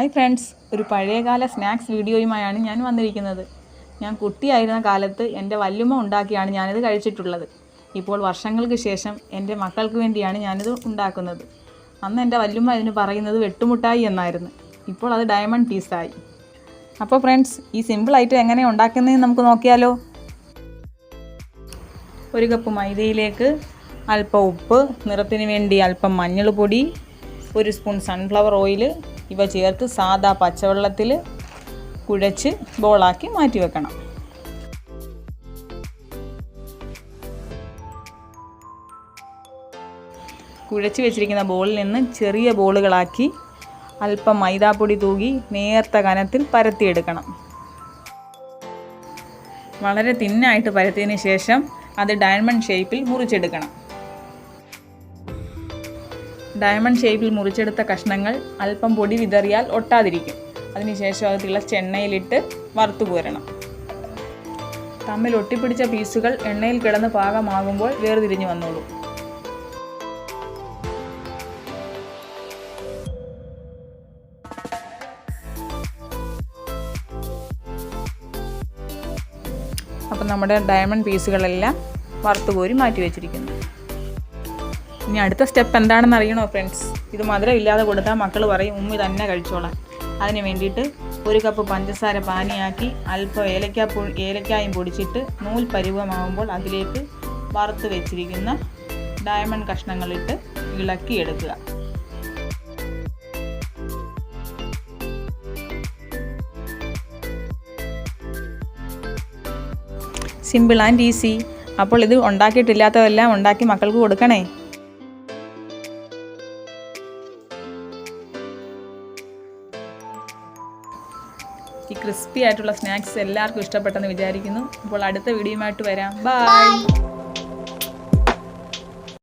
Hi friends. ഒരു പഴയകാല snacks വീഡിയോയുമായാണ് ഞാൻ വന്നിരിക്കുന്നത്. ഞാൻ കുട്ടിയായിരുന്ന കാലത്ത് എന്റെ വല്യമ്മ ഉണ്ടാക്കിയാണ് ഞാനിത് കഴിച്ചിട്ടുള്ളത്. ഇപ്പോൾ വർഷങ്ങൾക്ക് ശേഷം എന്റെ മക്കൾക്ക് വേണ്ടിയാണ് ഞാനിത് ഉണ്ടാക്കുന്നത്. അന്ന് എന്റെ വല്യമ്മ ഇതിന് പറയുന്നത് വെട്ടുമുട്ടായി എന്നായിരുന്നു. ഇപ്പോൾ അത് ഡയമണ്ട് പീസായി. അപ്പോൾ ഫ്രണ്ട്സ് ഈ സിമ്പിൾ ഐറ്റം എങ്ങനെ ഉണ്ടാക്കുന്നതെന്ന് നമുക്ക് നോക്കിയാലോ. ഒരു കപ്പ് മൈദയിലേക്ക് അല്പം ഉപ്പ് നിറത്തിന് വേണ്ടി അല്പം മഞ്ഞൾ പൊടി ഒരു സ്പൂൺ സൺഫ്ലവർ ഓയിൽ ഇവ ചേർത്ത് സാദാ പച്ചവെള്ളത്തിൽ കുഴച്ച് ബോളാക്കി മാറ്റി വെക്കണം. കുഴച്ച് വെച്ചിരിക്കുന്ന ബോളിൽ നിന്ന് ചെറിയ ബോളുകളാക്കി അല്പം മൈദാപ്പൊടി തൂകി നേർത്ത കനത്തിൽ പരത്തിയെടുക്കണം. വളരെ തിന്നായിട്ട് പരത്തിയതിന് ശേഷം അത് ഡയമണ്ട് ഷേപ്പിൽ മുറിച്ചെടുക്കണം. ഡയമണ്ട് ഷേപ്പിൽ മുറിച്ചെടുത്ത കഷ്ണങ്ങൾ അല്പം പൊടി വിതറിയാൽ ഒട്ടാതിരിക്കും. അതിനുശേഷം അത് തിളച്ച എണ്ണയിലിട്ട് വറുത്തു കോരണം തമ്മിൽ ഒട്ടിപ്പിടിച്ച പീസുകൾ എണ്ണയിൽ കിടന്ന് പാകമാകുമ്പോൾ വേർതിരിഞ്ഞു വന്നോളൂ. അപ്പം നമ്മുടെ ഡയമണ്ട് പീസുകളെല്ലാം വറുത്തുകോരി മാറ്റി വെച്ചിരിക്കുന്നു. ഇനി അടുത്ത സ്റ്റെപ്പ് എന്താണെന്ന് അറിയണോ ഫ്രണ്ട്സ് ഇത് മധുരം ഇല്ലാതെ കൊടുത്താൽ മക്കൾ പറയും ഉമ്മി തന്നെ കഴിച്ചോളാം. അതിന് വേണ്ടിയിട്ട് ഒരു കപ്പ് പഞ്ചസാര പാനിയാക്കി അല്പം ഏലക്ക ഏലക്കായും പൊടിച്ചിട്ട് നൂൽ പരുവമാകുമ്പോൾ അതിലേക്ക് വറുത്ത് വെച്ചിരിക്കുന്ന ഡയമണ്ട് കഷ്ണങ്ങളിട്ട് ഇളക്കി എടുക്കുക സിമ്പിൾ ആൻഡ് ഈസി അപ്പോൾ ഇത് ഉണ്ടാക്കിയിട്ടില്ലാത്തതെല്ലാം ഉണ്ടാക്കി മക്കൾക്ക് കൊടുക്കണേ? ഈ ക്രിസ്പി ആയിട്ടുള്ള സ്നാക്സ് എല്ലാവർക്കും ഇഷ്ടപ്പെട്ടെന്ന് വിചാരിക്കുന്നു. അപ്പോൾ അടുത്ത വീഡിയോയുമായിട്ട് വരാം. ബൈ